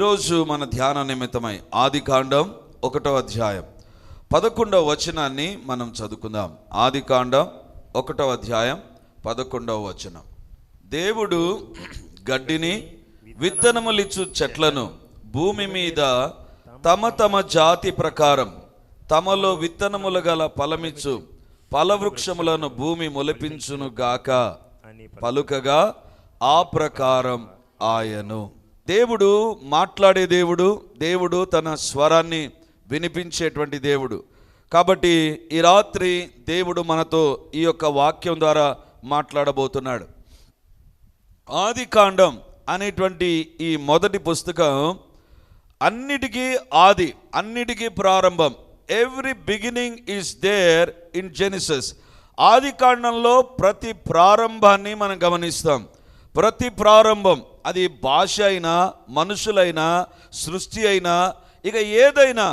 ఈరోజు మన ధ్యాన నిమిత్తమై ఆది కాండం ఒకటో అధ్యాయం. పదకొండవ వచనాన్ని మనం చదువుకుందాం. ఆది కాండం ఒకటో అధ్యాయం పదకొండవ వచనం. దేవుడు గడ్డిని విత్తనములిచ్చు చెట్లను భూమి మీద తమ తమ జాతి ప్రకారం తమలో విత్తనములు గల ఫలమిచ్చు ఫలవృక్షములను భూమి మొలిపించును గాక పలుకగా ఆ ప్రకారం ఆయను. దేవుడు మాట్లాడే దేవుడు దేవుడు తన స్వరాన్ని వినిపించేటువంటి దేవుడు. కాబట్టి ఈ రాత్రి దేవుడు మనతో ఈ యొక్క వాక్యం ద్వారా మాట్లాడబోతున్నాడు. ఆది కాండం అనేటువంటి ఈ మొదటి పుస్తకం అన్నిటికీ ఆది అన్నిటికీ ప్రారంభం. Every beginning is there in Genesis ఆది కాండంలో ప్రతి ప్రారంభాన్ని మనం గమనిస్తాం. ప్రతి ప్రారంభం అది భాష అయినా మనుషులైనా సృష్టి అయినా ఇక ఏదైనా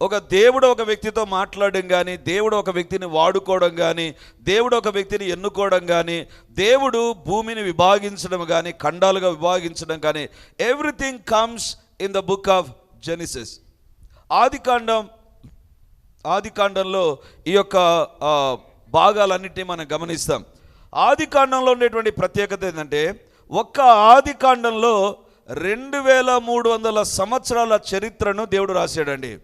ఒక దేవుడు ఒక వ్యక్తితో మాట్లాడడం కానీ దేవుడు ఒక వ్యక్తిని వాడుకోవడం కానీ దేవుడు ఒక వ్యక్తిని ఎన్నుకోవడం కానీ దేవుడు భూమిని విభాగించడం కానీ ఖండాలుగా విభాగించడం కానీ everything comes in the book of Genesis ఆది కాండం ఆది కాండంలో ఈ యొక్క ఆ, భాగాలన్నిటినీ మనం గమనిస్తాం. ఆది కాండంలో ఉండేటువంటి ప్రత్యేకత ఏంటంటే ఒక్క ఆది కాండంలో రెండు వేల మూడు వందల సంవత్సరాల చరిత్రను దేవుడు రాశాడండి.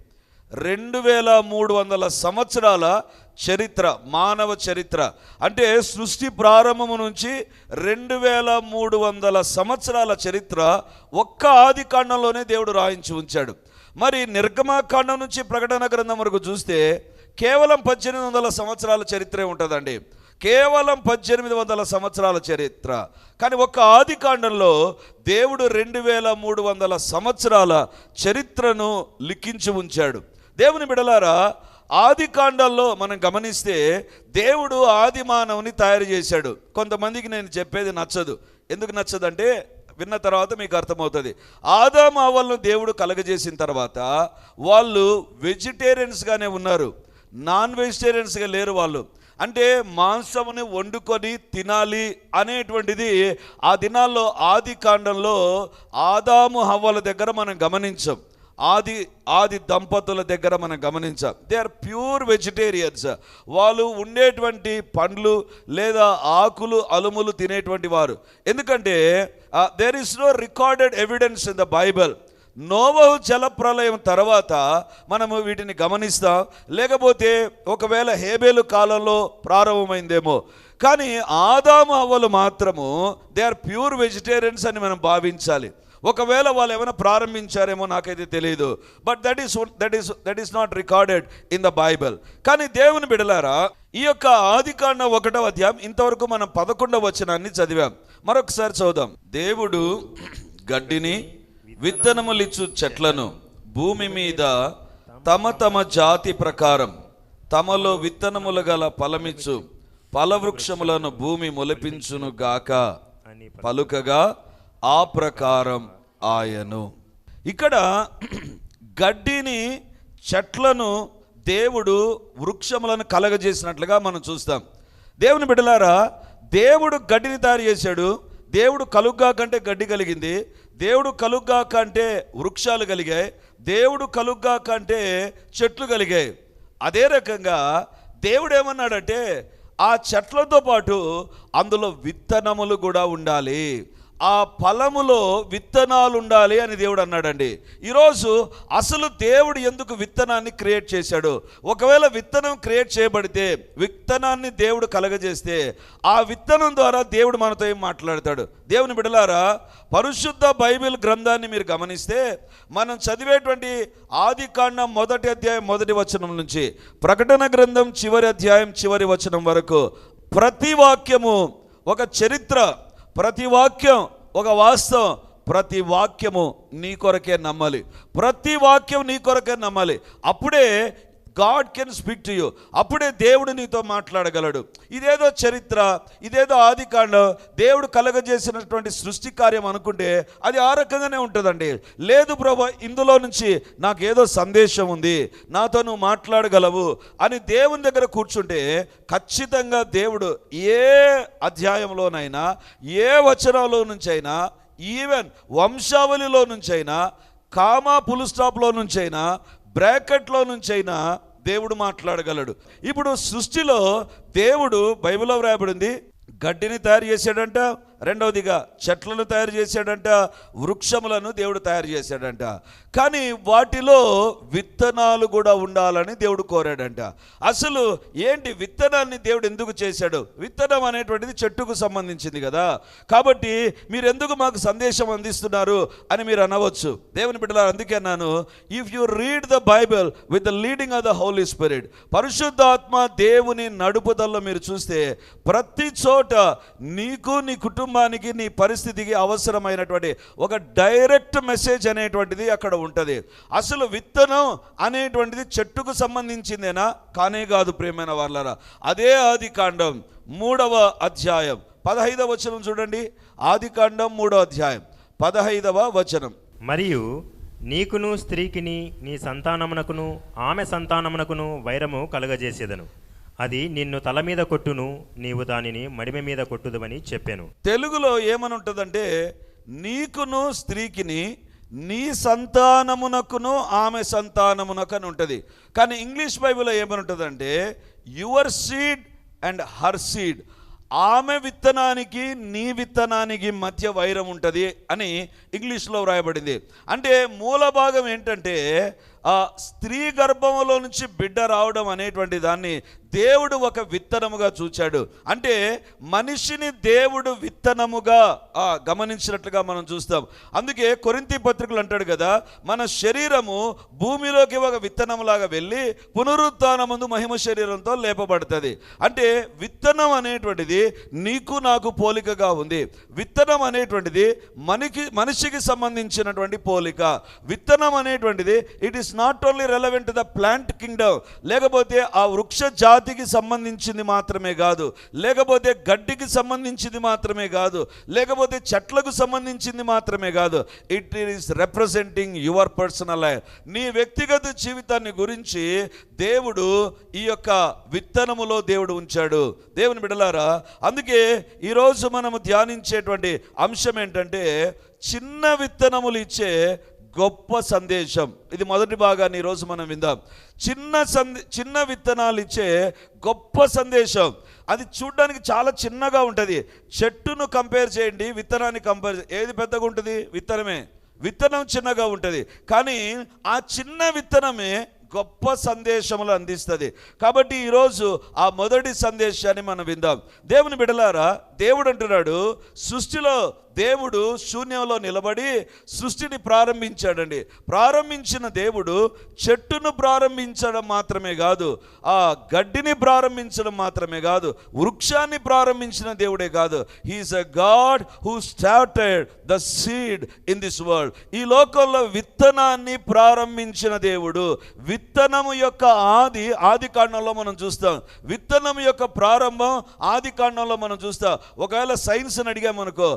రెండు వేల మూడు వందల సంవత్సరాల చరిత్ర మానవ చరిత్ర. అంటే సృష్టి ప్రారంభము నుంచి రెండు వేల మూడు వందల సంవత్సరాల చరిత్ర ఒక్క ఆది కాండంలోనే దేవుడు రాయించి ఉంచాడు. మరి నిర్గమాకాండం నుంచి ప్రకటన గ్రంథం వరకు చూస్తే కేవలం పద్దెనిమిది వందల సంవత్సరాల చరిత్రే ఉంటుందండి. కేవలం పద్దెనిమిది వందల సంవత్సరాల చరిత్ర. కానీ ఒక్క ఆది కాండంలో దేవుడు రెండు వేల మూడు వందల సంవత్సరాల చరిత్రను లిఖించి ఉంచాడు. దేవుని బిడలారా ఆది కాండంలో మనం గమనిస్తే దేవుడు ఆది మానవుని తయారు చేశాడు. కొంతమందికి నేను చెప్పేది నచ్చదు. ఎందుకు నచ్చదంటే విన్న తర్వాత మీకు అర్థమవుతుంది. ఆదాము అవ్వలను దేవుడు కలగజేసిన తర్వాత వాళ్ళు వెజిటేరియన్స్గానే ఉన్నారు. నాన్ వెజిటేరియన్స్గా లేరు వాళ్ళు. అంటే మాంసముని వండుకొని తినాలి అనేటువంటిది ఆ దినాల్లో ఆది కాండంలో ఆదాము హవ్వల దగ్గర మనం గమనించాం. ఆది ఆది దంపతుల దగ్గర మనం గమనించాం. దే ఆర్ ప్యూర్ వెజిటేరియన్స్ వాళ్ళు ఉండేటువంటి పండ్లు లేదా ఆకులు అలుములు తినేటువంటి వారు. ఎందుకంటే there is no recorded evidence in the Bible నోవహు జలప్రలయం తర్వాత మనము వీటిని గమనిస్తాం. లేకపోతే ఒకవేళ హేబేలు కాలంలో ప్రారంభమైందేమో. కానీ ఆదాము అవ్వలు మాత్రము దే ఆర్ ప్యూర్ వెజిటేరియన్స్ అని మనం భావించాలి. ఒకవేళ వాళ్ళు ఏమైనా ప్రారంభించారేమో నాకైతే తెలియదు but that is that is that is not recorded in the Bible కానీ దేవుని బిడలారా ఈ యొక్క ఆదికాండ ఒకటో అధ్యాయం ఇంతవరకు మనం పదకొండవ వచనాన్ని చదివాం. మరొకసారి చదుదాం దేవుడు గడ్డిని విత్తనములిచ్చు చెట్లను భూమి మీద తమ తమ జాతి ప్రకారం తమలో విత్తనములు గల ఫలమిచ్చు ఫలవృక్షములను భూమి మొలిపించును గాక. పలుకగా ఆ ప్రకారం ఆయను. ఇక్కడ గడ్డిని చెట్లను దేవుడు వృక్షములను కలగజేసినట్లుగా మనం చూస్తాం. దేవుని బిడ్డలారా దేవుడు గడ్డిని తయారు చేశాడు. దేవుడు కలుగ్గా కంటే గడ్డి కలిగింది. దేవుడు కలుగ్గా కంటే వృక్షాలు కలిగాయి దేవుడు కలుగ్గా కంటే చెట్లు కలిగాయి. అదే రకంగా దేవుడు ఏమన్నాడంటే ఆ చెట్లతో పాటు అందులో విత్తనములు కూడా ఉండాలి. ఆ ఫలములో విత్తనాలు ఉండాలి అని దేవుడు అన్నాడండి. ఈరోజు అసలు దేవుడు ఎందుకు విత్తనాన్ని క్రియేట్ చేశాడు? ఒకవేళ విత్తనం క్రియేట్ చేయబడితే విత్తనాన్ని దేవుడు కలగజేస్తే ఆ విత్తనం ద్వారా దేవుడు మనతో ఏం మాట్లాడతాడు? దేవుని బిడలారా పరిశుద్ధ బైబిల్ గ్రంథాన్ని మీరు గమనిస్తే మనం చదివేటువంటి ఆది మొదటి అధ్యాయం మొదటి వచనం నుంచి ప్రకటన గ్రంథం చివరి అధ్యాయం చివరి వచనం వరకు ప్రతి వాక్యము ఒక చరిత్ర ప్రతి వాక్యం ఒక వాస్తవం ప్రతి వాక్యము నీ కొరకే నమ్మాలి. ప్రతి వాక్యం నీ కొరకే నమ్మాలి. అప్పుడే God can speak to you అప్పుడే దేవుడు నీతో మాట్లాడగలడు. ఇదేదో చరిత్ర ఇదేదో ఆదికాండం దేవుడు కలగజేసినటువంటి సృష్టి కార్యం అనుకుంటే అది ఆ రకంగానే ఉంటుందండి. లేదు ప్రభా ఇందులో నుంచి నాకు ఏదో సందేశం ఉంది. నాతో నువ్వు మాట్లాడగలవు అని దేవుని దగ్గర కూర్చుంటే ఖచ్చితంగా దేవుడు ఏ అధ్యాయంలోనైనా ఏ వచనంలో నుంచి అయినా ఈవెన్ వంశావళిలో నుంచైనా కామా పుల్ స్టాప్లో నుంచైనా బ్రాకెట్లో నుంచైనా దేవుడు మాట్లాడగలడు. ఇప్పుడు సృష్టిలో దేవుడు బైబిల్లో వ్రాయబడింది గడ్డిని తయారు చేశాడంట రెండవదిగా చెట్లను తయారు చేశాడంట వృక్షములను దేవుడు తయారు చేశాడంట. కానీ వాటిలో విత్తనాలు కూడా ఉండాలని దేవుడు కోరాడంట. అసలు ఏంటి విత్తనాన్ని దేవుడు ఎందుకు చేశాడు? విత్తనం అనేటువంటిది చెట్టుకు సంబంధించింది కదా. కాబట్టి మీరు ఎందుకు మాకు సందేశం అందిస్తున్నారు అని మీరు అనవచ్చు. దేవుని బిడ్డలారు అందుకే అన్నాను if you read the Bible with the leading of the Holy Spirit పరిశుద్ధాత్మ దేవుని నడుపుదల్లో మీరు చూస్తే ప్రతి చోట నీకు నీ కుటుంబానికి నీ పరిస్థితికి అవసరమైనటువంటి ఒక డైరెక్ట్ మెసేజ్ అనేటువంటిది అక్కడ ఉంటుంది. అసలు విత్తనం అనేటువంటిది చెట్టుకు సంబంధించిందేనా? కానే కాదు ప్రేమైన వాళ్ళరా అదే ఆది కాండం మూడవ అధ్యాయం. పదహైదవ వచనం చూడండి. ఆది కాండం మూడవ అధ్యాయం. పదహైదవ వచనం. మరియు నీకును స్త్రీకిని నీ సంతానమునకును ఆమె సంతానమునకును వైరము కలుగజేసేదను. అది నిన్ను తల మీద కొట్టును నీవు దానిని మడిమె మీద కొట్టుదవని చెప్పాను. తెలుగులో ఏమని ఉంటుందంటే నీకును స్త్రీకిని నీ సంతానమునకును ఆమె సంతానమునకు అని ఉంటుంది కానీ ఇంగ్లీష్ బైబిల్లో ఏమని ఉంటుందంటే your seed and her seed. ఆమె విత్తనానికి నీ విత్తనానికి మధ్య వైరం ఉంటుంది అని ఇంగ్లీష్లో వ్రాయబడింది. అంటే మూల భాగం ఏంటంటే స్త్రీ గర్భంలో నుంచి బిడ్డ రావడం అనేటువంటి దాన్ని దేవుడు ఒక విత్తనముగా చూచాడు. అంటే మనిషిని దేవుడు విత్తనముగా గమనించినట్లుగా మనం చూస్తాం. అందుకే కొరింతి పత్రికలు అంటాడు కదా మన శరీరము భూమిలోకి ఒక విత్తనములాగా వెళ్ళి పునరుత్నమందు మహిమ శరీరంతో లేపబడుతుంది. అంటే విత్తనం అనేటువంటిది నీకు నాకు పోలికగా ఉంది. విత్తనం అనేటువంటిది మనకి మనిషికి సంబంధించినటువంటి పోలిక. విత్తనం అనేటువంటిది it is not only relevant the plant kingdom లేకపోతే ఆ వృక్ష జాతికి సంబంధించింది మాత్రమే కాదు లేకపోతే గడ్డికి సంబంధించింది మాత్రమే కాదు లేకపోతే చెట్లకు సంబంధించింది మాత్రమే కాదు it is representing your personal life నీ వ్యక్తిగత జీవితాన్ని గురించి దేవుడు ఈ యొక్క విత్తనములో దేవుడు ఉంచాడు. దేవుని బిడలారా అందుకే ఈరోజు మనము ధ్యానించేటువంటి అంశం ఏంటంటే చిన్న విత్తనములు ఇచ్చే గొప్ప సందేశం. ఇది మొదటి భాగాన్ని ఈరోజు మనం విందాం. చిన్న సందే చిన్న విత్తనాలు ఇచ్చే గొప్ప సందేశం. అది చూడడానికి చాలా చిన్నగా ఉంటుంది. చెట్టును కంపేర్ చేయండి విత్తనాన్ని కంపేర్ ఏది పెద్దగా ఉంటుంది? విత్తనమే. విత్తనం చిన్నగా ఉంటుంది. కానీ ఆ చిన్న విత్తనమే గొప్ప సందేశములు అందిస్తుంది. కాబట్టి ఈరోజు ఆ మొదటి సందేశాన్ని మనం విందాం. దేవుని బిడలారా దేవుడు అంటున్నాడు సృష్టిలో దేవుడు శూన్యంలో నిలబడి సృష్టిని ప్రారంభించాడండి. ప్రారంభించిన దేవుడు చెట్టును ప్రారంభించడం మాత్రమే కాదు ఆ గడ్డిని ప్రారంభించడం మాత్రమే కాదు వృక్షాన్ని ప్రారంభించిన దేవుడే కాదు. He is a God who started the seed in this world ఈ లోకంలో విత్తనాన్ని ప్రారంభించిన దేవుడు విత్తనము యొక్క ఆది ఆది కాండంలో మనం చూస్తాం. విత్తనం యొక్క ప్రారంభం ఆది కాండంలో మనం చూస్తాం. ఒకవేళ సైన్స్ని అడిగామనుకో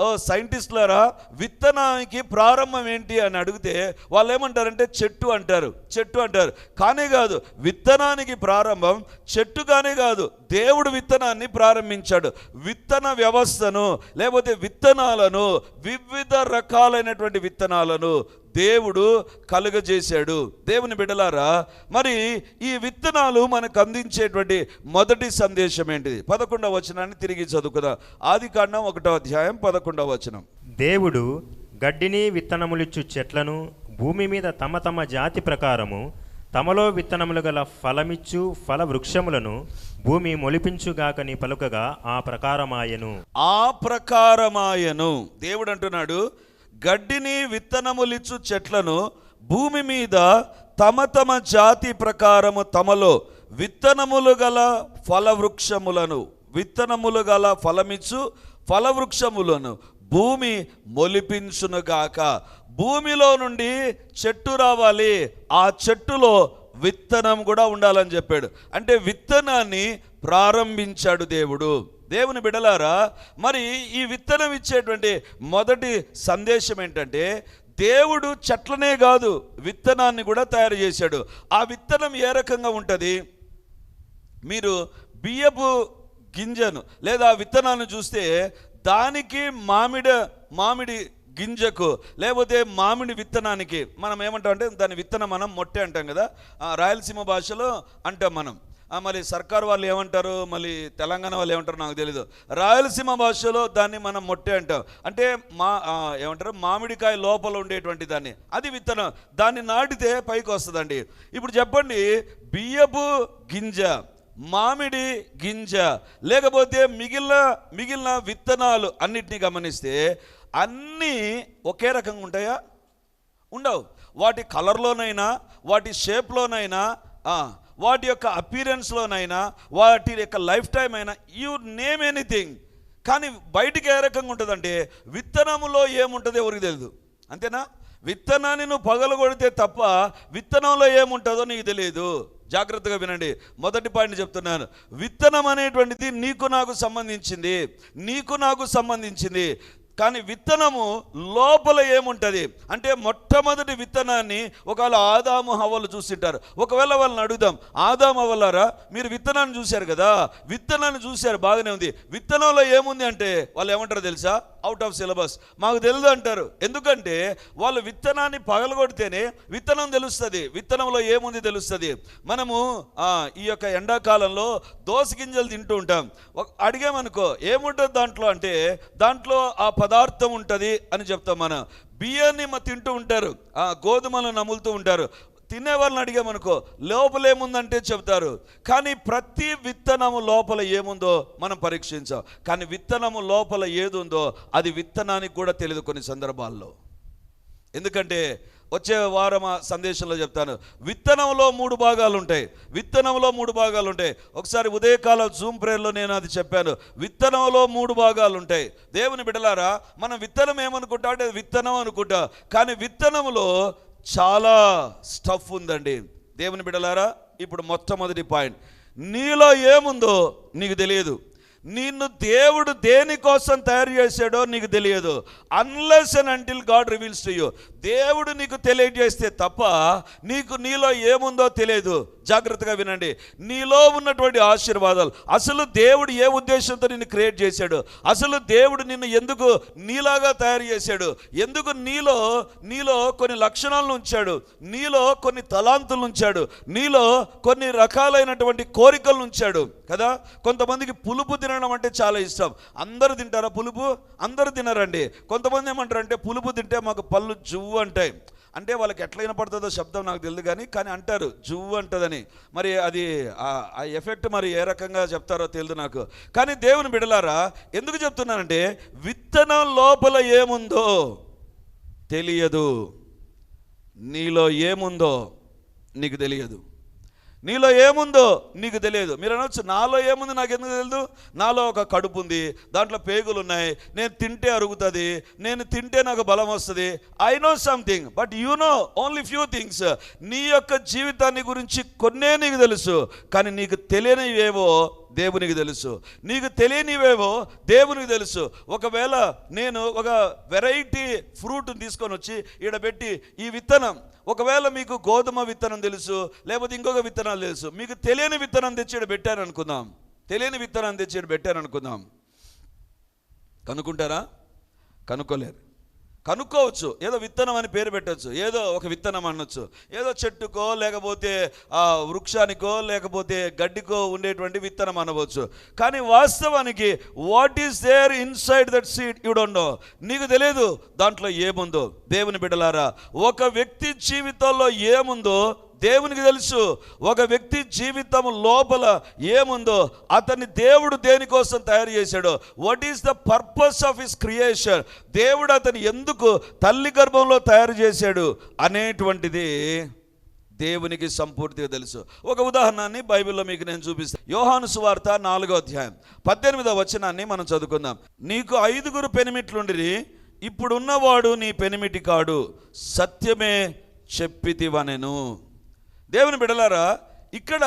ఓ సైంటిస్టులారా విత్తనానికి ప్రారంభం ఏంటి? అని అడిగితే వాళ్ళు ఏమంటారంటే చెట్టు అంటారు చెట్టు అంటారు. కానే కాదు విత్తనానికి ప్రారంభం చెట్టు కానే కాదు దేవుడు విత్తనాన్ని ప్రారంభించాడు. విత్తన వ్యవస్థను లేకపోతే విత్తనాలను వివిధ రకాలైనటువంటి విత్తనాలను దేవుడు కలుగజేశాడు. దేవుని బిడలారా మరి ఈ విత్తనాలు మనకు అందించేటువంటి మొదటి సందేశం ఏంటిది? పదకొండవ వచనాన్ని తిరిగి చదువుకుందాం. ఆది కాండం ఒకటో అధ్యాయం పదకొండవ వచనం. దేవుడు గడ్డిని విత్తనములిచ్చు చెట్లను భూమి మీద తమ తమ జాతి ప్రకారము తమలో విత్తనములు గల ఫలమిచ్చు ఫల వృక్షములను భూమి మొలిపించుగాకని పలుకగా ఆ ప్రకారమాయెను. ఆ ప్రకారమాయను. దేవుడు అంటున్నాడు గడ్డిని విత్తనములిచ్చు చెట్లను భూమి మీద తమ తమ జాతి ప్రకారము తమలో విత్తనములు గల ఫలవృక్షములను విత్తనములు గల ఫలమిచ్చు ఫలవృక్షములను భూమి మొలిపించునుగాక. భూమిలో నుండి చెట్టు రావాలి. ఆ చెట్టులో విత్తనం కూడా ఉండాలని చెప్పాడు. అంటే విత్తనాన్ని ప్రారంభించాడు దేవుడు. దేవుని బిడలారా మరి ఈ విత్తనం ఇచ్చేటువంటి మొదటి సందేశం ఏంటంటే దేవుడు చెట్లనే కాదు విత్తనాన్ని కూడా తయారు చేశాడు. ఆ విత్తనం ఏ రకంగా ఉంటుంది? మీరు బియ్యపు గింజను లేదా విత్తనాన్ని చూస్తే దానికి మామిడి మామిడి గింజకు లేకపోతే మామిడి విత్తనానికి మనం ఏమంటాం అంటే దాని విత్తనం మనం మొట్టె అంటాం కదా. రాయలసీమ భాషలో అంటాం మనం. మళ్ళీ మరి సర్కార్ వాళ్ళు ఏమంటారు మళ్ళీ తెలంగాణ వాళ్ళు ఏమంటారు నాకు తెలీదు. రాయలసీమ భాషలో దాన్ని మనం మొట్టే అంటాం. అంటే మా ఏమంటారు మామిడికాయ లోపల ఉండేటువంటి దాన్ని. అది విత్తనం. దాన్ని నాటితే పైకి వస్తుందండి. ఇప్పుడు చెప్పండి బియ్యపు గింజ మామిడి గింజ లేకపోతే మిగిలిన మిగిలిన విత్తనాలు అన్నిటినీ గమనిస్తే అన్నీ ఒకే రకంగా ఉంటాయా? ఉండవు. వాటి కలర్లోనైనా వాటి షేప్లోనైనా వాటి యొక్క అపీరెన్స్లోనైనా వాటి యొక్క లైఫ్ టైం అయినా యూ నేమ్ ఎనీథింగ్. కానీ బయటికి ఏ రకంగా ఉంటుందంటే విత్తనములో ఏముంటుందో ఎవరికి తెలియదు అంతేనా? విత్తనాన్ని నువ్వు పగలగొడితే తప్ప విత్తనంలో ఏముంటుందో నీకు తెలియదు జాగ్రత్తగా వినండి. మొదటి పాయింట్ చెప్తున్నాను. విత్తనం అనేటువంటిది నీకు నాకు సంబంధించింది. నీకు నాకు సంబంధించింది. కానీ విత్తనము లోపల ఏముంటుంది? అంటే మొట్టమొదటి విత్తనాన్ని ఒకవేళ ఆదాము హవ్వలు చూసింటారు. ఒకవేళ వాళ్ళని అడుగుదాం ఆదాము హవ్వలారా మీరు విత్తనాన్ని చూశారు కదా? విత్తనాన్ని చూశారు బాగానే ఉంది. విత్తనంలో ఏముంది అంటే? వాళ్ళు ఏమంటారు తెలుసా? అవుట్ ఆఫ్ సిలబస్ మాకు తెలియదు అంటారు. ఎందుకంటే వాళ్ళు విత్తనాన్ని పగలగొడితేనే విత్తనం తెలుస్తుంది. విత్తనంలో ఏముంది తెలుస్తుంది. మనము ఈ యొక్క ఎండాకాలంలో దోస గింజలు తింటూ ఉంటాం. అడిగామనుకో ఏముంటుంది దాంట్లో అంటే దాంట్లో ఆ పదార్థం ఉంటుంది అని చెప్తాం మనం. బియ్యాన్ని తింటూ ఉంటారు. గోధుమలు నములుతూ ఉంటారు. తినే వాళ్ళని అడిగామనుకో లోపల ఏముందంటే చెప్తారు కానీ ప్రతి విత్తనము లోపల ఏముందో మనం పరీక్షించాం. కానీ విత్తనము లోపల ఏది ఉందో అది విత్తనానికి కూడా తెలియదు కొన్ని సందర్భాల్లో. ఎందుకంటే వచ్చే వారం సందేశంలో చెప్తాను. విత్తనంలో మూడు భాగాలు ఉంటాయి విత్తనంలో మూడు భాగాలు ఉంటాయి ఒకసారి ఉదయకాల జూమ్ ప్రేయర్లో నేను అది చెప్పాను. విత్తనంలో మూడు భాగాలు ఉంటాయి దేవుని బిడలారా మనం విత్తనం ఏమనుకుంటా అంటే అది విత్తనం అనుకుంటా. కానీ విత్తనంలో చాలా స్టఫ్ ఉందండి. దేవుని బిడలారా ఇప్పుడు మొట్టమొదటి పాయింట్ నీలో ఏముందో నీకు తెలియదు. నిన్ను దేవుడు దేనికోసం తయారు చేశాడో నీకు తెలియదు. Unless and until God reveals to you దేవుడు నీకు తెలియజేస్తే తప్ప నీకు నీలో ఏముందో తెలియదు. జాగ్రత్తగా వినండి. నీలో ఉన్నటువంటి ఆశీర్వాదాలు. అసలు దేవుడు ఏ ఉద్దేశంతో నిన్ను క్రియేట్ చేశాడు? అసలు దేవుడు నిన్ను ఎందుకు నీలాగా తయారు చేశాడు? ఎందుకు నీలో నీలో కొన్ని లక్షణాలను ఉంచాడు? నీలో కొన్ని తలాంతులు ఉంచాడు? నీలో కొన్ని రకాలైనటువంటి కోరికలను ఉంచాడు? కదా? కొంతమందికి పులుపు తినడం అంటే చాలా ఇష్టం. అందరూ తింటారా పులుపు? అందరూ తినరండి. కొంతమంది ఏమంటారు అంటే పులుపు తింటే మాకు పళ్ళు జువ్వు అంటాయి. అంటే వాళ్ళకి ఎట్లా వినపడుతుందో శబ్దం నాకు తెలియదు కానీ కానీ అంటారు జువ్వు అంటుందని. మరి అది ఆ- ఆ ఎఫెక్ట్ మరి ఏ రకంగా చెప్తారో తెలియదు నాకు. కానీ దేవుని బిడలారా ఎందుకు చెప్తున్నానంటే విత్తనం లోపల ఏముందో తెలియదు. నీలో ఏముందో నీకు తెలియదు. నీలో ఏముందో నీకు తెలియదు. మీరు అనొచ్చు నాలో ఏముంది నాకు ఎందుకు తెలియదు నాలో ఒక కడుపు ఉంది దాంట్లో పేగులు ఉన్నాయి నేను తింటే అరుగుతుంది నేను తింటే నాకు బలం వస్తుంది. I know something but you know only few things నీ యొక్క జీవితాన్ని గురించి కొన్నే నీకు తెలుసు కానీ నీకు తెలియనివేవో దేవునికి తెలుసు. నీకు తెలియనివేవో దేవునికి తెలుసు. ఒకవేళ నేను ఒక వెరైటీ ఫ్రూట్ని తీసుకొని వచ్చి ఈడ పెట్టి ఈ విత్తనం ఒకవేళ మీకు గోధుమ విత్తనం తెలుసు లేకపోతే ఇంకొక విత్తనం తెలుసు మీకు తెలియని విత్తనం తెచ్చి పెట్టారు అనుకుందాం తెలియని విత్తనం తెచ్చి పెట్టారు అనుకుందాం కనుక్కుంటారా? కనుక్కోలేరు కనుక్కోవచ్చు. ఏదో విత్తనం అని పేరు పెట్టవచ్చు ఏదో ఒక విత్తనం అనొచ్చు. ఏదో చెట్టుకో లేకపోతే ఆ వృక్షానికో లేకపోతే గడ్డికో ఉండేటువంటి విత్తనం అనవచ్చు. కానీ వాస్తవానికి what is there inside that seed you don't know నీకు తెలియదు దాంట్లో ఏముందో? దేవుని బిడ్డలారా ఒక వ్యక్తి జీవితంలో ఏముందో దేవునికి తెలుసు ఒక వ్యక్తి జీవితం లోపల ఏముందో అతన్ని దేవుడు దేనికోసం తయారు చేశాడో. What is the purpose of his creation దేవుడు అతని ఎందుకు తల్లి గర్భంలో తయారు చేశాడు అనేటువంటిది దేవునికి సంపూర్తిగా తెలుసు. ఒక ఉదాహరణని బైబిల్లో మీకు నేను చూపిస్తాను యోహాను సువార్త నాలుగో అధ్యాయం పద్దెనిమిదవ వచనాన్ని మనం చదువుకుందాం. నీకు ఐదుగురు పెనిమిట్లుండిరి ఇప్పుడున్నవాడు నీ పెనిమిటి కాడు. సత్యమే చెప్పితివనెను. దేవుని బిడలారా ఇక్కడ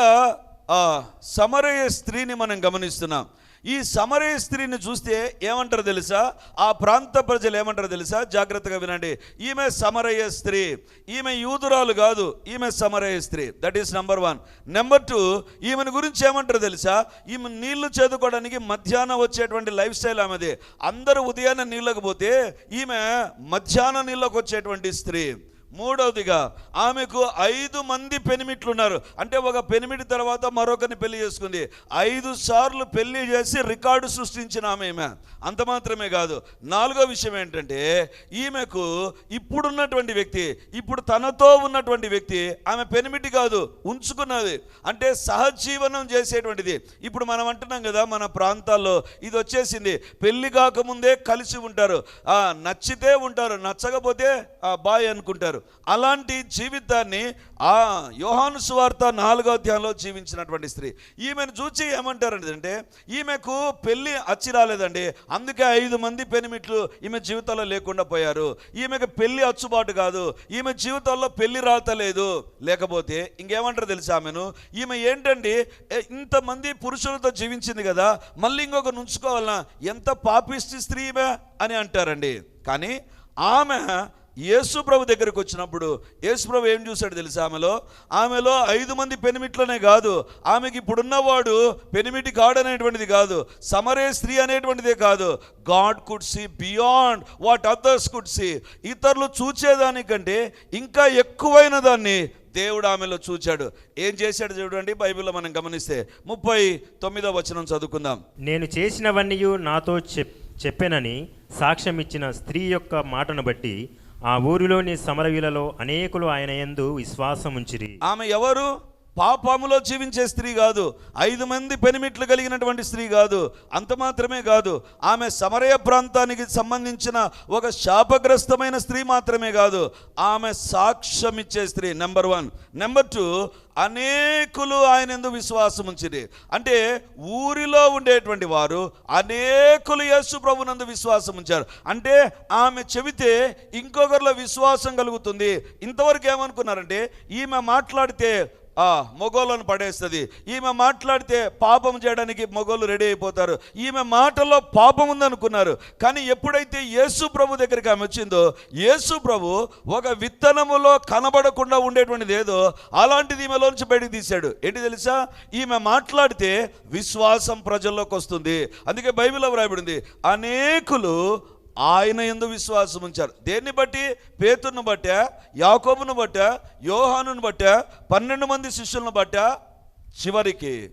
ఆ సమరయ స్త్రీని మనం గమనిస్తున్నాం. ఈ సమరయ స్త్రీని చూస్తే ఏమంటారు తెలుసా? ఆ ప్రాంత ప్రజలు ఏమంటారు తెలుసా? జాగ్రత్తగా వినండి. ఈమె సమరయ స్త్రీ. ఈమె యూదురాలు కాదు ఈమె సమరయ స్త్రీ. That is number one number two ఈమెను గురించి ఏమంటారు తెలుసా? ఈమె నీళ్ళు చేదుకోవడానికి మధ్యాహ్నం వచ్చేటువంటి లైఫ్ స్టైల్ ఆమెది. అందరూ ఉదయాన్నే నీళ్ళకు పోతే ఈమె మధ్యాహ్నం నీళ్ళకు వచ్చేటువంటి స్త్రీ. మూడవదిగా ఆమెకు ఐదు మంది పెనిమిట్లు ఉన్నారు అంటే ఒక పెనిమిటి తర్వాత మరొకరిని పెళ్ళి చేసుకుంది. ఐదు సార్లు పెళ్ళి చేసి రికార్డు సృష్టించిన ఆమె ఈమె. అంత మాత్రమే కాదు. నాలుగో విషయం ఏంటంటే ఈమెకు ఇప్పుడున్నటువంటి వ్యక్తి ఇప్పుడు తనతో ఉన్నటువంటి వ్యక్తి ఆమె పెనిమిటి కాదు ఉంచుకున్నది. అంటే సహజీవనం చేసేటువంటిది. ఇప్పుడు మనం అంటున్నాం కదా మన ప్రాంతాల్లో ఇది వచ్చేసింది. పెళ్ళి కాకముందే కలిసి ఉంటారు. నచ్చితే ఉంటారు నచ్చకపోతే బాయ్ అనుకుంటారు. అలాంటి జీవితాన్ని ఆ యోహాను సువార్త నాలుగో అధ్యాయంలో జీవించినటువంటి స్త్రీ. ఈమెను చూచి ఏమంటారంటే ఈమెకు పెళ్ళి అచ్చి రాలేదండి. అందుకే ఐదు మంది పెనిమిట్లు ఈమె జీవితంలో లేకుండా పోయారు. ఈమెకు పెళ్ళి అచ్చుబాటు కాదు. ఈమె జీవితంలో పెళ్ళి రాతలేదు లేకపోతే ఇంకేమంటారు తెలుసా ఆమెను? ఈమె ఏంటండి? ఇంతమంది పురుషులతో జీవించింది కదా మళ్ళీ ఇంకొక నుంచుకోవాలనా ఎంత పాపిష్టి స్త్రీ ఈమె అని అంటారండి. కానీ ఆమె యేసు ప్రభు దగ్గరికి వచ్చినప్పుడు యేసుప్రభు ఏం చూశాడు తెలుసా? ఆమెలో ఆమెలో ఐదు మంది పెనిమిట్లనే కాదు ఆమెకి ఇప్పుడున్నవాడు పెనిమిటి గాడ్ అనేటువంటిది కాదు సమరే స్త్రీ అనేటువంటిదే కాదు. God could see beyond what others could see ఇతరులు చూచేదానికంటే ఇంకా ఎక్కువైన దాన్ని దేవుడు ఆమెలో చూచాడు. ఏం చేశాడు చూడండి బైబిల్లో మనం గమనిస్తే ముప్పై తొమ్మిదో వచనం చదువుకుందాం. నేను చేసినవన్నీ నాతో చెప్ చెప్పానని సాక్ష్యం ఇచ్చిన స్త్రీ యొక్క మాటను బట్టి ఆ ఊరిలోని సమరవీలలో అనేకులు ఆయన యందు విశ్వాసం ఉంచిరి ఆమె ఎవరు? పాపములో జీవించే స్త్రీ కాదు. ఐదు మంది పెనిమిట్లు కలిగినటువంటి స్త్రీ కాదు. అంత మాత్రమే కాదు. ఆమె సమరయ ప్రాంతానికి సంబంధించిన ఒక శాపగ్రస్తమైన స్త్రీ మాత్రమే కాదు. ఆమె సాక్ష్యమిచ్చే స్త్రీ. నెంబర్ వన్ నెంబర్ టూ అనేకులు ఆయన ఎందు విశ్వాసం ఉంచింది అంటే ఊరిలో ఉండేటువంటి వారు అనేకులు యేసు ప్రభునందు విశ్వాసం ఉంచారు. అంటే ఆమె చెబితే ఇంకొకరిలో విశ్వాసం కలుగుతుంది. ఇంతవరకు ఏమనుకున్నారంటే ఈమె మాట్లాడితే మొగోళ్ళను పడేస్తుంది. ఈమె మాట్లాడితే పాపం చేయడానికి మొగోళ్ళు రెడీ అయిపోతారు. ఈమె మాటలో పాపం ఉందనుకున్నారు. కానీ ఎప్పుడైతే యేసు ప్రభు దగ్గరికి ఆమె వచ్చిందో యేసు ప్రభు ఒక విత్తనములో కనబడకుండా ఉండేటువంటిది ఏదో అలాంటిది ఈమెలోంచి బయటికి తీశాడు. ఏంటి తెలుసా? ఈమె మాట్లాడితే విశ్వాసం ప్రజల్లోకి వస్తుంది. అందుకే బైబిల్లో వ్రాయబడింది అనేకులు ఆయన ఎందు విశ్వాసం ఉంచారు. దేన్ని బట్టి? పేతురును బట్టా యాకోబును బట్టా యోహానును బట్టా పన్నెండు మంది శిష్యులను బట్టా చివరికి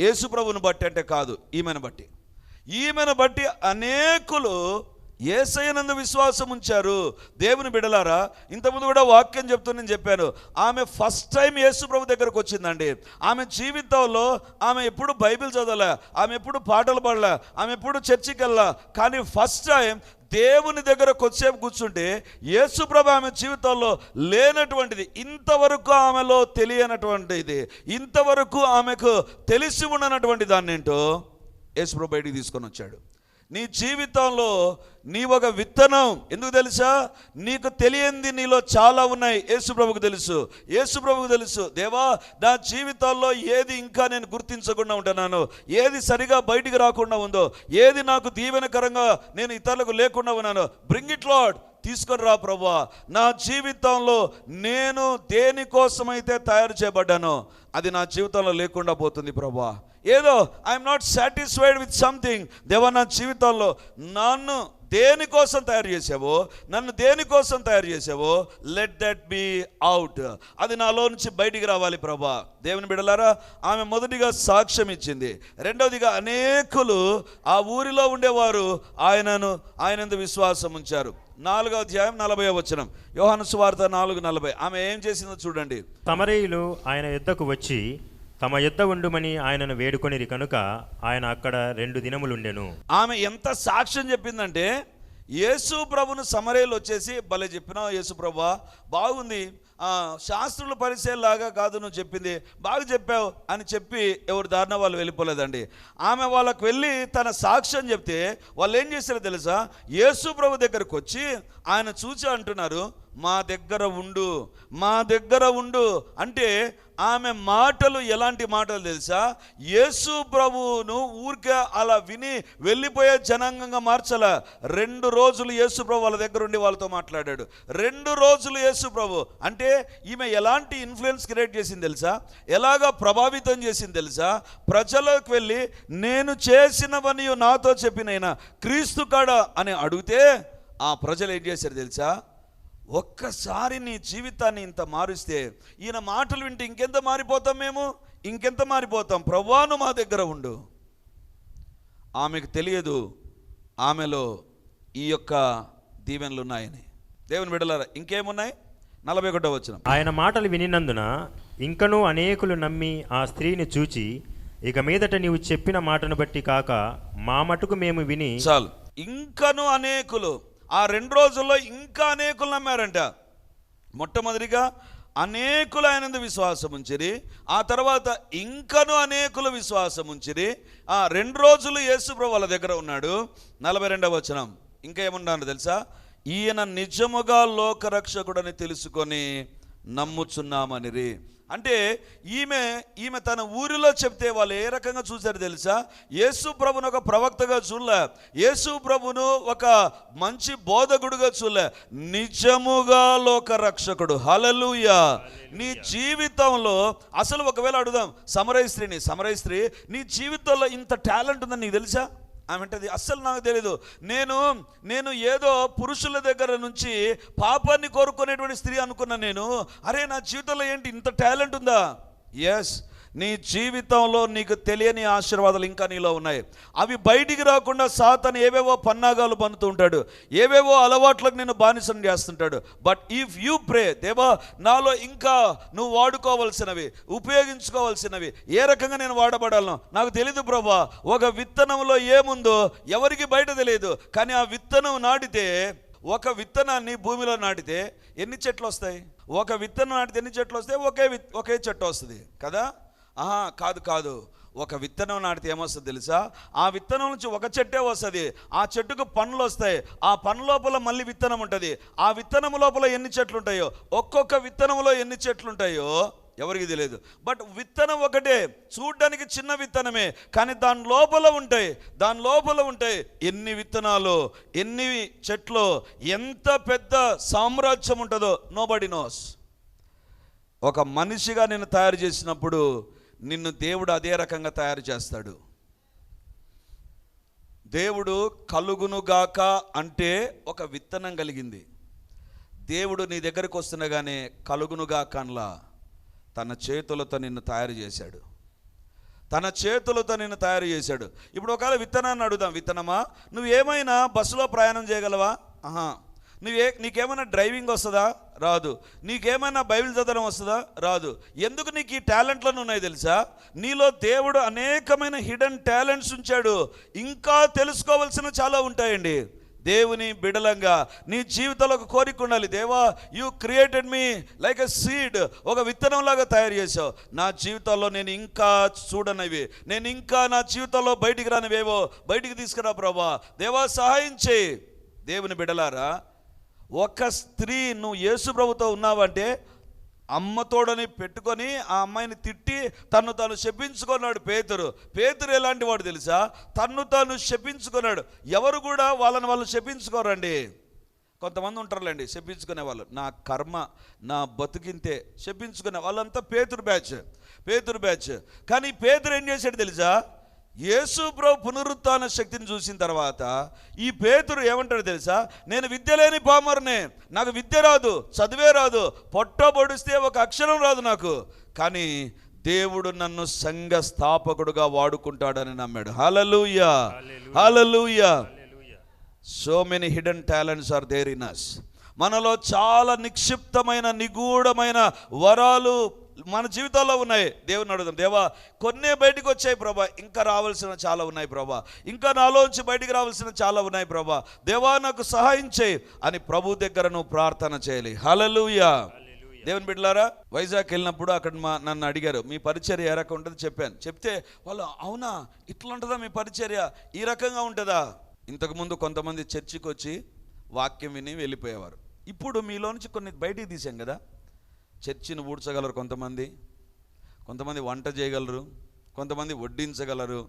యేసుప్రభుని బట్టి అంటే కాదు ఈమెను బట్టి. ఈమెను బట్టి అనేకులు ఏసయ్యనందు విశ్వాసం ఉంచారు. దేవుని బిడలారా ఇంతకుముందు కూడా వాక్యం చెప్తూ నేను చెప్పాను. ఆమె ఫస్ట్ టైం యేసు ప్రభు దగ్గరకు వచ్చిందండి. ఆమె జీవితంలో ఆమె ఎప్పుడు బైబిల్ చదవలే ఆమె ఎప్పుడు పాటలు పాడలే ఆమె ఎప్పుడు చర్చికి వెళ్ళా కానీ ఫస్ట్ టైం దేవుని దగ్గర కొద్దిసేపు కూర్చుంటే యేసుప్రభ ఆమె జీవితంలో లేనటువంటిది ఇంతవరకు ఆమెలో తెలియనటువంటిది ఇంతవరకు ఆమెకు తెలిసి ఉండనటువంటి దాన్ని ఏంటో యేసుప్రభు బయటికి తీసుకొని వచ్చాడు. నీ జీవితంలో నీ ఒక విత్తనం. ఎందుకు తెలుసా? నీకు తెలియంది నీలో చాలా ఉన్నాయి. యేసుప్రభుకు తెలుసు. యేసుప్రభుకు తెలుసు. దేవా నా జీవితాల్లో ఏది ఇంకా నేను గుర్తించకుండా ఉంటున్నాను ఏది సరిగా బయటికి రాకుండా ఉందో ఏది నాకు దీవెనకరంగా నేను ఇతరులకు లేకుండా ఉన్నాను బ్రింగ్ ఇట్ లాడ్ తీసుకొని రా ప్రభా నా జీవితంలో నేను దేనికోసమైతే తయారు చేయబడ్డానో అది నా జీవితంలో లేకుండా పోతుంది ప్రభా ఏదో I'm not satisfied with something దేవ నా జీవితంలో నన్ను దేనికోసం తయారు చేసావో నన్ను దేనికోసం తయారు చేసావో లెట్ దట్ బీ అవుట్ అది నాలో నుంచి బయటికి రావాలి ప్రభా. దేవుని బిడలారా ఆమె మొదటిగా సాక్ష్యం ఇచ్చింది. రెండవదిగా అనేకులు ఆ ఊరిలో ఉండేవారు ఆయనను ఆయనందు విశ్వాసం ఉంచారు. నాలుగో అధ్యాయం నలభై వచనం. యోహాను సువార్త నాలుగు నలభై. ఆమె ఏం చేసిందో చూడండి. సమరయులు ఆయన ఇద్దకు వచ్చి తమ యుద్ధ ఉండుమని ఆయనను వేడుకొనిరి కనుక ఆయన అక్కడ రెండు దినములుండెను. ఆమె ఎంత సాక్ష్యం చెప్పిందంటే యేసు ప్రభును సమరేలు వచ్చేసి భలే చెప్పినావు యేసు ప్రభా బాగుంది. ఆ, శాస్త్రుల పరిచయలాగా కాదు నువ్వు చెప్పింది. బాగా చెప్పావు అని చెప్పి ఎవరు దారిన వాళ్ళు వెళ్ళిపోలేదండి. ఆమె వాళ్ళకు వెళ్ళి తన సాక్ష్యం చెప్తే వాళ్ళు ఏం చేశారో తెలుసా? యేసు ప్రభు దగ్గరకు వచ్చి ఆయన చూసి అంటున్నారు మా దగ్గర ఉండు మా దగ్గర ఉండు అంటే ఆమె మాటలు ఎలాంటి మాటలు తెలుసా? యేసు ప్రభువును ఊరికే అలా విని వెళ్ళిపోయే జనాంగంగా మార్చల. రెండు రోజులు యేసు ప్రభు వాళ్ళ దగ్గర ఉండి వాళ్ళతో మాట్లాడాడు. రెండు రోజులు యేసు ప్రభు అంటే ఈమె ఎలాంటి ఇన్ఫ్లుయెన్స్ క్రియేట్ చేసింది తెలుసా? ఎలాగా ప్రభావితం చేసింది తెలుసా? ప్రజలకు వెళ్ళి నేను చేసినవని నాతో చెప్పినైనా క్రీస్తు కాడ అని అడిగితే ఆ ప్రజలు ఏం చేశారు తెలుసా? ఒక్కసారి నీ జీవితాన్ని ఇంత మారుస్తే ఈయన మాటలు వింటే ఇంకెంత మారిపోతాం మేము? ఇంకెంత మారిపోతాం? ప్రవ్వాను మా దగ్గర ఉండు. ఆమెకు తెలియదు ఆమెలో ఈ యొక్క దీవెనలు ఉన్నాయని దేవుని బిడ్డలారా ఇంకేమున్నాయి? నలభై ఒకటో వచ్చిన ఆయన మాటలు వినినందున ఇంకనూ అనేకులు నమ్మి ఆ స్త్రీని చూచి ఇక మీదట నీవు చెప్పిన మాటను బట్టి కాక మా మటుకు మేము విని చాలు. ఇంకను అనేకులు ఆ రెండు రోజుల్లో ఇంకా అనేకులు నమ్మారంట. మొట్టమొదటిగా అనేకులు ఆయనందు విశ్వాసం ఉంచిరి ఆ తర్వాత ఇంకను అనేకులు విశ్వాసం ఉంచిరి ఆ రెండు రోజులు యేసుప్రభు వాళ్ళ దగ్గర ఉన్నాడు. నలభై రెండవ వచనం. ఇంకా ఏమన్నాను తెలుసా? ఈయన నిజముగా లోకరక్షకుడని తెలుసుకొని నమ్ముచున్నామనిరి. అంటే ఈమె ఈమె తన ఊరిలో చెప్తే వాళ్ళు ఏ రకంగా చూశారు తెలుసా? యేసు ప్రభును ఒక ప్రవక్తగా చూడలే. యేసు ప్రభును ఒక మంచి బోధకుడుగా చూడలే. నిజముగా లోక రక్షకుడు హలలుయ నీ జీవితంలో అసలు ఒకవేళ అడుగుదాం సమరయ స్త్రీని సమరయ స్త్రీ నీ జీవితంలో ఇంత టాలెంట్ ఉందని నీకు తెలుసా? ఆమె అంటది అస్సలు నాకు తెలియదు నేను నేను ఏదో పురుషుల దగ్గర నుంచి పాపాన్ని కోరుకునేటువంటి స్త్రీ అనుకున్నా నేను. అరే నా జీవితంలో ఏంటి ఇంత టాలెంట్ ఉందా? ఎస్ నీ జీవితంలో నీకు తెలియని ఆశీర్వాదాలు ఇంకా నీలో ఉన్నాయి. అవి బయటికి రాకుండా సాతను ఏవేవో పన్నాగాలు పన్నుతూ ఉంటాడు. ఏవేవో అలవాట్లకు నేను బానిసం చేస్తుంటాడు. బట్ ఇఫ్ యూ ప్రే దేవా నాలో ఇంకా నువ్వు వాడుకోవలసినవి ఉపయోగించుకోవాల్సినవి ఏ రకంగా నేను వాడబడాలను నాకు తెలియదు ప్రభా. ఒక విత్తనంలో ఏముందో ఎవరికి బయట తెలియదు కానీ ఆ విత్తనం నాటితే ఒక విత్తనాన్ని భూమిలో నాటితే ఎన్ని చెట్లు వస్తాయి? ఒక విత్తనం నాటితే ఎన్ని చెట్లు వస్తాయి? ఒకే ఒకే చెట్టు వస్తుంది. కదా? ఆహా కాదు కాదు. ఒక విత్తనం నాటితే ఏమొస్తుంది తెలుసా? ఆ విత్తనం నుంచి ఒక చెట్టే వస్తుంది. ఆ చెట్టుకు పండ్లు వస్తాయి. ఆ పండ్ల లోపల మళ్ళీ విత్తనం ఉంటుంది. ఆ విత్తనం లోపల ఎన్ని చెట్లు ఉంటాయో? ఒక్కొక్క విత్తనంలో ఎన్ని చెట్లు ఉంటాయో ఎవరికి తెలియదు బట్ విత్తనం ఒకటే. చూడ్డానికి చిన్న విత్తనమే. కానీ దాని లోపల ఉంటాయి. దాని లోపల ఉంటాయి ఎన్ని విత్తనాలు ఎన్ని చెట్లు ఎంత పెద్ద సామ్రాజ్యం ఉంటుందో? నోబడి నోస్ ఒక మనిషిగా నేను తయారు చేసినప్పుడు నిన్ను దేవుడు అదే రకంగా తయారు చేస్తాడు. దేవుడు కలుగునుగాక అంటే ఒక విత్తనం కలిగింది. దేవుడు నీ దగ్గరికి వస్తుండగానే కలుగునుగాక అనలా తన చేతులతో నిన్ను తయారు చేశాడు. తన చేతులతో నిన్ను తయారు చేశాడు. ఇప్పుడు ఒకవేళ విత్తనాన్ని అడుగుదాం. విత్తనమా? నువ్వు ఏమైనా బస్సులో ప్రయాణం చేయగలవా? ఆహా. నువ్వే నీకేమైనా డ్రైవింగ్ వస్తుందా? రాదు. నీకేమైనా బైబిల్ చదవడం వస్తుందా? రాదు. ఎందుకు నీకు ఈ టాలెంట్లను ఉన్నాయి తెలుసా? నీలో దేవుడు అనేకమైన హిడెన్ టాలెంట్స్ ఉంచాడు. ఇంకా తెలుసుకోవాల్సిన చాలా ఉంటాయండి. దేవుని బిడలంగా నీ జీవితంలో ఒక కోరిక ఉండాలి. దేవా you created me like a seed ఒక విత్తనంలాగా తయారు చేసావు నా జీవితంలో నేను ఇంకా చూడనివి. నేను ఇంకా నా జీవితంలో బయటికి రానివేవో? బయటికి తీసుకురా ప్రభా. దేవా సహాయం చేయి. దేవుని బిడలారా ఒక స్త్రీ నువ్వు యేసు ప్రభుతో ఉన్నావంటే అమ్మతోడని పెట్టుకొని ఆ అమ్మాయిని తిట్టి తను తాను శపించుకున్నాడు పేతురు. పేతురు ఎలాంటి వాడు తెలుసా? తన్ను తాను శపించుకున్నాడు. ఎవరు కూడా వాళ్ళని వాళ్ళు శపించుకోరండి. కొంతమంది ఉంటారులేండి శపించుకునే వాళ్ళు. నా కర్మ నా బతుకింతే శపించుకునే వాళ్ళంతా పేతురు బ్యాచ్ పేతురు బ్యాచ్. కానీ పేతురు ఏం చేశాడు తెలుసా? యేసు ప్రభు పునరుత్థాన శక్తిని చూసిన తర్వాత ఈ పేతురు ఏమంటాడు తెలుసా? నేను విద్య లేని పామర్నే నాకు విద్య రాదు చదివే రాదు పొట్ట పొడిస్తే ఒక అక్షరం రాదు నాకు. కానీ దేవుడు నన్ను సంఘ స్థాపకుడుగా వాడుకుంటాడని నమ్మాడు. Hallelujah hallelujah so many hidden talents are there in us మనలో చాలా నిక్షిప్తమైన నిగూఢమైన వరాలు మన జీవితాల్లో ఉన్నాయి. దేవుని అడుగుదాం. దేవా కొన్నే బయటికి వచ్చాయి ప్రభా. ఇంకా రావాల్సిన చాలా ఉన్నాయి ప్రభా. ఇంకా నాలోంచి బయటికి రావాల్సిన చాలా ఉన్నాయి ప్రభా. దేవా నాకు సహాయం చేయి అని ప్రభు దగ్గర నువ్వు ప్రార్థన చేయాలి. హలలుయా దేవుని బిడ్డలారా వైజాగ్ వెళ్ళినప్పుడు అక్కడ మా నన్ను అడిగారు మీ పరిచర్య ఏ రకం ఉంటుంది? చెప్పాను. చెప్తే వాళ్ళు అవునా? ఇట్లా ఉంటుందా మీ పరిచర్య? ఈ రకంగా ఉంటుందా? ఇంతకుముందు కొంతమంది చర్చికి వచ్చి వాక్యం విని వెళ్ళిపోయేవారు. ఇప్పుడు మీలో నుంచి కొన్ని బయటికి తీసాం కదా. చర్చిని ఊడ్చగలరు కొంతమంది. కొంతమంది వంట చేయగలరు. కొంతమంది వడ్డించగలరు.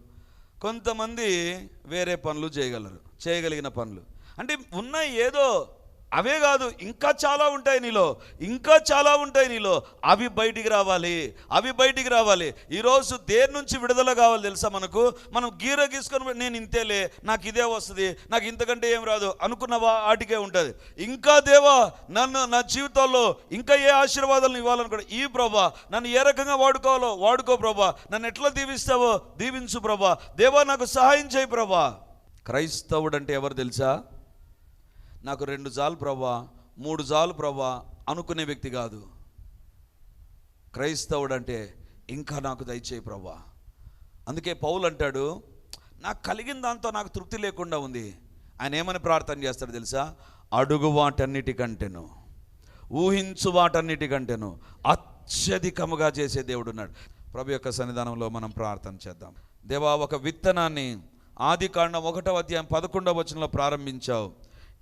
కొంతమంది వేరే పనులు చేయగలరు. చేయగలిగిన పనులు. అంటే ఉన్న ఏదో అవే కాదు ఇంకా చాలా ఉంటాయి నీలో ఇంకా చాలా ఉంటాయి నీలో. అవి బయటికి రావాలి అవి బయటికి రావాలి. ఈరోజు దేని నుంచి విడుదల కావాలి తెలుసా మనకు? మనం గీర గీసుకొని నేను ఇంతేలే నాకు ఇదే వస్తుంది నాకు ఇంతకంటే ఏం రాదు అనుకున్నవా ఆటికే ఉంటుంది. ఇంకా దేవా నన్ను నా జీవితంలో ఇంకా ఏ ఆశీర్వాదాలను ఇవ్వాలనుకో ఈ ప్రభా నన్ను ఏ రకంగా వాడుకోవాలో వాడుకో ప్రభా. నన్ను ఎట్లా దీవిస్తావో దీవించు ప్రభా. దేవా నాకు సహాయం చేయి ప్రభా. క్రైస్తవుడు అంటే ఎవరు తెలుసా? నాకు రెండు జాలు ప్రభా మూడు జాలు ప్రభా అనుకునే వ్యక్తి కాదు. క్రైస్తవుడు అంటే ఇంకా నాకు దయచేయి ప్రభా అందుకే పౌలు అంటాడు నాకు కలిగిన దాంతో నాకు తృప్తి లేకుండా ఉంది. ఆయన ఏమని ప్రార్థన చేస్తాడు తెలుసా? అడుగు వాటన్నిటికంటేను ఊహించు వాటన్నిటికంటేను అత్యధికముగా చేసే దేవుడు ఉన్నాడు. ప్రభు యొక్క సన్నిధానంలో మనం ప్రార్థన చేద్దాం. దేవా ఒక విత్తనాన్ని ఆది కాండం ఒకటో అధ్యాయం పదకొండవ వచనంలో ప్రారంభించావు.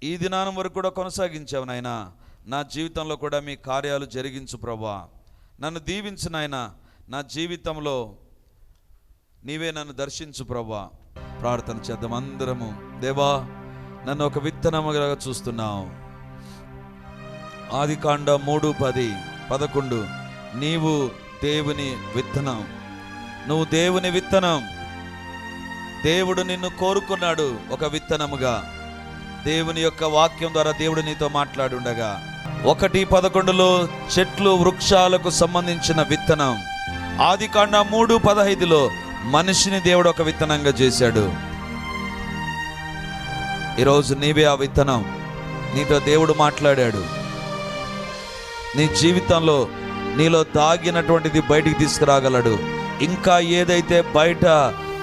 ఈ దినానం వరకు కూడా కొనసాగించావు నాయన. నా జీవితంలో కూడా మీ కార్యాలు జరిగించు ప్రభా. నన్ను దీవించు నాయన. నా జీవితంలో నీవే నన్ను దర్శించు ప్రభా. ప్రార్థన చేద్దాం అందరము. దేవా నన్ను ఒక విత్తనముగా చూస్తున్నావు. ఆది కాండ మూడు పది పదకొండు. నీవు దేవుని విత్తనం. నువ్వు దేవుని విత్తనం. దేవుడు నిన్ను కోరుకున్నాడు ఒక విత్తనముగా. దేవుని యొక్క వాక్యం ద్వారా దేవుడు నీతో మాట్లాడుండగా. ఒకటి పదకొండులో చెట్లు వృక్షాలకు సంబంధించిన విత్తనం. ఆది కాండ మూడు పదహైదులో మనిషిని దేవుడు ఒక విత్తనంగా చేశాడు. ఈరోజు నీవే ఆ విత్తనం. నీతో దేవుడు మాట్లాడాడు. నీ జీవితంలో నీలో దాగినటువంటిది బయటికి తీసుకురాగలడు. ఇంకా ఏదైతే బయట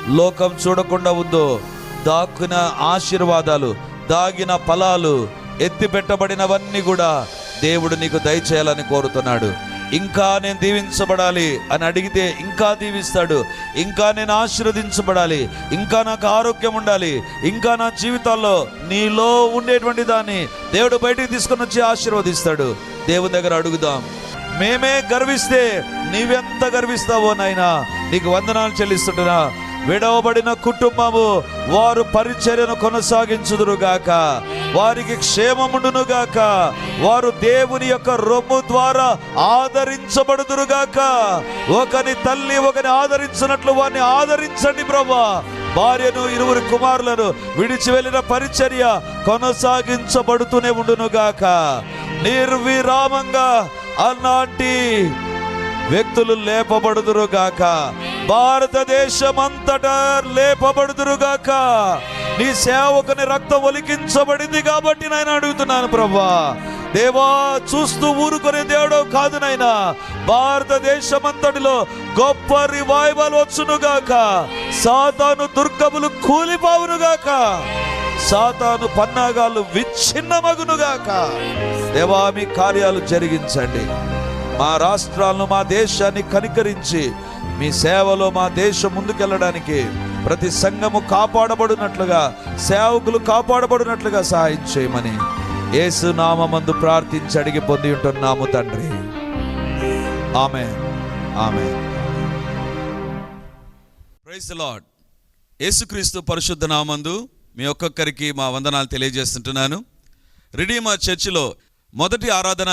లోకం చూడకుండా ఉందో దాక్కున ఆశీర్వాదాలు దాగిన ఫలాలు ఎత్తిపెట్టబడినవన్నీ కూడా దేవుడు నీకు దయచేయాలని కోరుతున్నాడు. ఇంకా నేను దీవించబడాలి అని అడిగితే ఇంకా దీవిస్తాడు. ఇంకా నేను ఆశీర్వదించబడాలి. ఇంకా నాకు ఆరోగ్యం ఉండాలి. ఇంకా నా జీవితాల్లో నీలో ఉండేటువంటి దాన్ని దేవుడు బయటికి తీసుకొని వచ్చి ఆశీర్వదిస్తాడు. దేవుని దగ్గర అడుగుదాం. మేమే గర్విస్తే నీవెంత గర్విస్తావో నాయనా నీకు వందనాలు చెల్లిస్తుంటున్నా. విడవబడిన కుటుంబము వారు పరిచర్యను కొనసాగించుదురుగాక వారికి క్షేమముండునుగాక వారు దేవుని యొక్క రొమ్ము ద్వారా ఆదరించబడుదురుగాక ఒకని తల్లి ఒకని ఆదరించినట్లు వారిని ఆదరించండి బ్రహ్మ భార్యను ఇరువురి కుమారులను విడిచి వెళ్ళిన పరిచర్య కొనసాగించబడుతూనే ఉండునుగాక నిర్విరామంగా అలాంటి వ్యక్తులు లేపబడుదురుగాక. భారతదేశమంతటా లేపబడుదురుగాక. నీ సేవకుని రక్తం ఒలికించబడింది కాబట్టి నేను అడుగుతున్నాను ప్రభా దేవా చూస్తూ ఊరుకునే దేవుడో కాదు నాయనా. భారతదేశమంతటిలో గొప్ప రివైవల్ వచ్చునుగాక. సాతాను దుర్గములు కూలిపోవునుగాక. సాతాను పన్నాగాలు విచ్ఛిన్నమగునుగాక. దేవా మీ కార్యాలు జరిగించండి. మా రాష్ట్రాలను మా దేశాన్ని కనికరించి మీ సేవలో మా దేశం ముందుకెళ్ళడానికి ప్రతి సంఘము కాపాడబడినట్లుగా సేవకులు కాపాడబడినట్లుగా సహాయం చేయమని ఏసునామందు ప్రార్థించి అడిగి పొంది ఉంటున్నాము తండ్రి. ఆమె ఆమె ప్రైజ్ లార్డ్ యేసుక్రీస్తు పరిశుద్ధ నామందు మీ ఒక్కొక్కరికి మా వందనాలు తెలియజేస్తుంటున్నాను. రిడీమా చర్చిలో మొదటి ఆరాధన